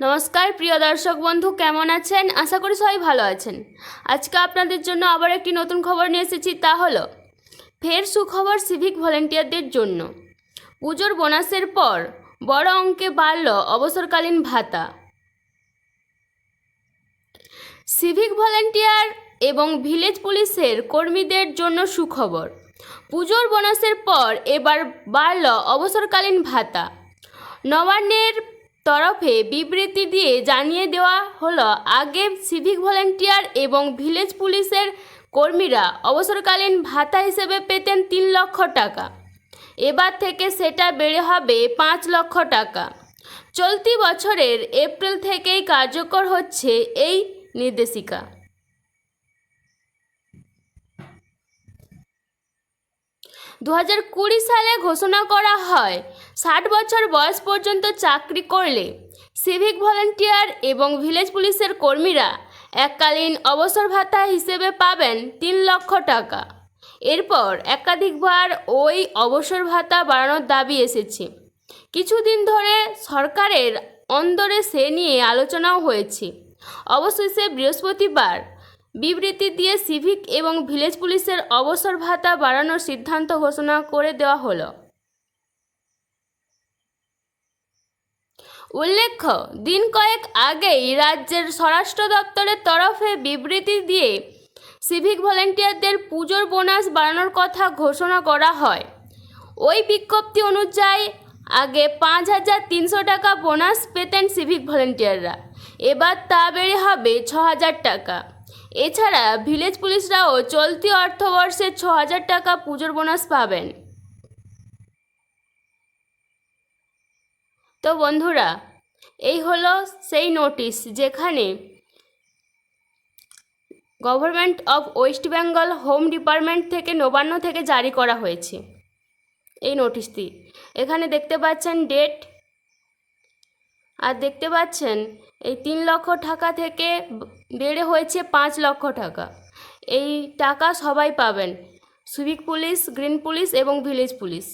নমস্কার, প্রিয় দর্শক বন্ধু, কেমন আছেন? আশা করি সবাই ভালো আছেন। আজকে আপনাদের জন্য আবার একটি নতুন খবর নিয়ে এসেছি, তা হলো, ফের সুখবর সিভিক ভলেন্টিয়ারদের জন্য। পুজোর বোনাসের পর বড় অঙ্কে বাড়ল অবসরকালীন ভাতা। সিভিক ভলেন্টিয়ার এবং ভিলেজ পুলিশের কর্মীদের জন্য সুখবর। পুজোর বোনাসের পর এবার বাড়ল অবসরকালীন ভাতা। নবান্নের তরফে বিবৃতি দিয়ে জানিয়ে দেওয়া হলো, আগে সিভিক ভলেন্টিয়ার এবং ভিলেজ পুলিশের কর্মীরা অবসরকালীন ভাতা হিসেবে পেতেন তিন লক্ষ টাকা। এবার থেকে সেটা বেড়ে হবে পাঁচ লক্ষ টাকা। চলতি বছরের এপ্রিল থেকেই কার্যকর হচ্ছে এই নির্দেশিকা। দু হাজার কুড়ি সালে ঘোষণা করা হয়, ষাট বছর বয়স পর্যন্ত চাকরি করলে সিভিক ভলেন্টিয়ার এবং ভিলেজ পুলিশের কর্মীরা এককালীন অবসর ভাতা হিসেবে পাবেন তিন লক্ষ টাকা। এরপর একাধিকবার ওই অবসর ভাতা বাড়ানোর দাবি এসেছে। কিছুদিন ধরে সরকারের অন্দরে সে নিয়ে আলোচনাও হয়েছে। অবশেষে বৃহস্পতিবার বিবৃতি দিয়ে সিভিক এবং ভিলেজ পুলিশের অবসর ভাতা বাড়ানোর সিদ্ধান্ত ঘোষণা করে দেওয়া হলো। উল্লেখ্য, দিন কয়েক আগেই রাজ্যের স্বরাষ্ট্র দপ্তরের তরফে বিবৃতি দিয়ে সিভিক ভলেন্টিয়ারদের পুজোর বোনাস বাড়ানোর কথা ঘোষণা করা হয়। ওই বিজ্ঞপ্তি অনুযায়ী আগে পাঁচ হাজার তিনশো টাকা বোনাস পেতেন সিভিক ভলেন্টিয়াররা। এবার তা বেড়ে হবে ছ হাজার টাকা। এছাড়া ভিলেজ পুলিশরাও চলতি অর্থবর্ষে ছ হাজার টাকা পুজোর বোনাস পাবেন। তো বন্ধুরা, এই হলো সেই নোটিশ যেখানে government of West Bengal home department থেকে নবান্ন থেকে জারি করা হয়েছে এই নোটিশটি। এখানে দেখতে পাচ্ছেন ডেট, আর দেখতে পাচ্ছেন এই তিন লক্ষ টাকা থেকে বেড়ে হয়েছে পাঁচ লক্ষ টাকা। এই টাকা সবাই পাবেন। সিভিক পুলিশ, গ্রিন পুলিশ এবং ভিলেজ পুলিশ।